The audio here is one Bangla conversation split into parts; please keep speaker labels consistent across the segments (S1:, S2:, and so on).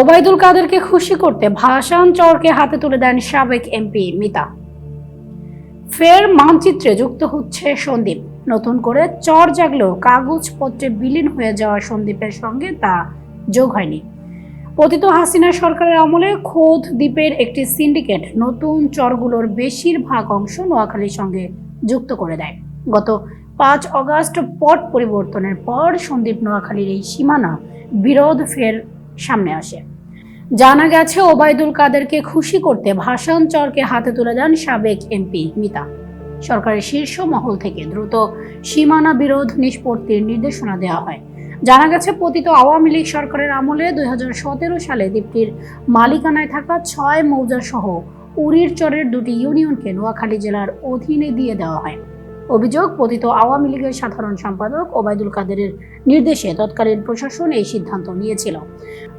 S1: ওবায়দুল কাদেরকে খুশি করতে ভাসান চরকে হাতে তুলে দেন সাবেক এমপি মিতা। ফের মানচিত্রে যুক্ত হচ্ছে সন্দীপ। নতুন করে চর জাগলেও কাগজপত্রে বিলীন হয়ে যাওয়া সন্দীপের সঙ্গে তা যোগ হয়নি। পতিত হাসিনা সরকারের আমলে খোদ দ্বীপের একটি সিন্ডিকেট নতুন চরগুলোর বেশিরভাগ অংশ নোয়াখালীর সঙ্গে যুক্ত করে দেয়। গত পাঁচ অগাস্ট পট পরিবর্তনের পর সন্দীপ নোয়াখালীর এই সীমানা বিরোধ ফের সামনে আসে। জানা গেছে, ওবায়দুল কাদেরকে খুশি করতে ভাসান চরকে হাতে তুলে দেন সাবেক এমপি মিতা। সরকারের শীর্ষ মহল থেকে দ্রুত সীমানা বিরোধ নিষ্পত্তির নির্দেশনা দেওয়া হয়। জানা গেছে, পতিত আওয়ামী লীগ সরকারের আমলে দুই হাজার সতেরো সালে দ্বীপটির মালিকানায় থাকা ছয় মৌজা সহ উড়ির চরের দুটি ইউনিয়নকে নোয়াখালী জেলার অধীনে দিয়ে দেওয়া হয়। অভিযোগ পতিত আওয়ামী লীগের সাধারণ সম্পাদক ওবায়দুল কাদেরের নির্দেশে তৎকালীন প্রশাসন এই সিদ্ধান্ত নিয়েছিল।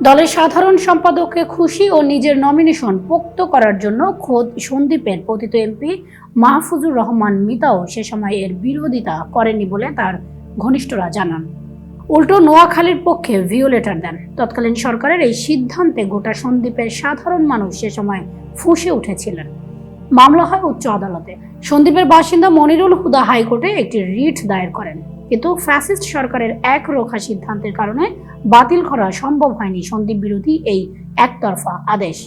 S1: দলের সাধারণ সম্পাদককে খুশি ও নিজের নমিনেশন পোক্ত করার জন্য খোদ সন্দীপের পতিত এমপি মাহফুজুর রহমান মিতাও সে সময় এর বিরোধিতা করেনি বলে তার ঘনিষ্ঠরা জানান। উল্টো নোয়াখালীর পক্ষে ভিও লেটার দেন। তৎকালীন সরকারের এই সিদ্ধান্তে গোটা সন্দ্বীপের সাধারণ মানুষ সে সময় ফুঁসে উঠেছিলেন। মামলা হয় উচ্চ আদালতে। সন্দ্বীপের বাসিন্দা মনিরুল হুদা হাইকোর্টে একটি রিট দায়ের করেন। কিন্তু ফ্যাসিস্ট সরকারের এক রোখা সিদ্ধান্তের কারণে বাতিল করা সম্ভব হয়নি সন্দীপ বিরোধী এই একতরফা আদেশ।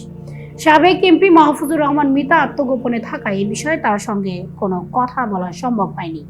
S1: সাবেক এমপি মাহফুজুর রহমান মিতা আত্মগোপনে থাকায় এ বিষয়ে তার সঙ্গে কোনো কথা বলা সম্ভব হয়নি।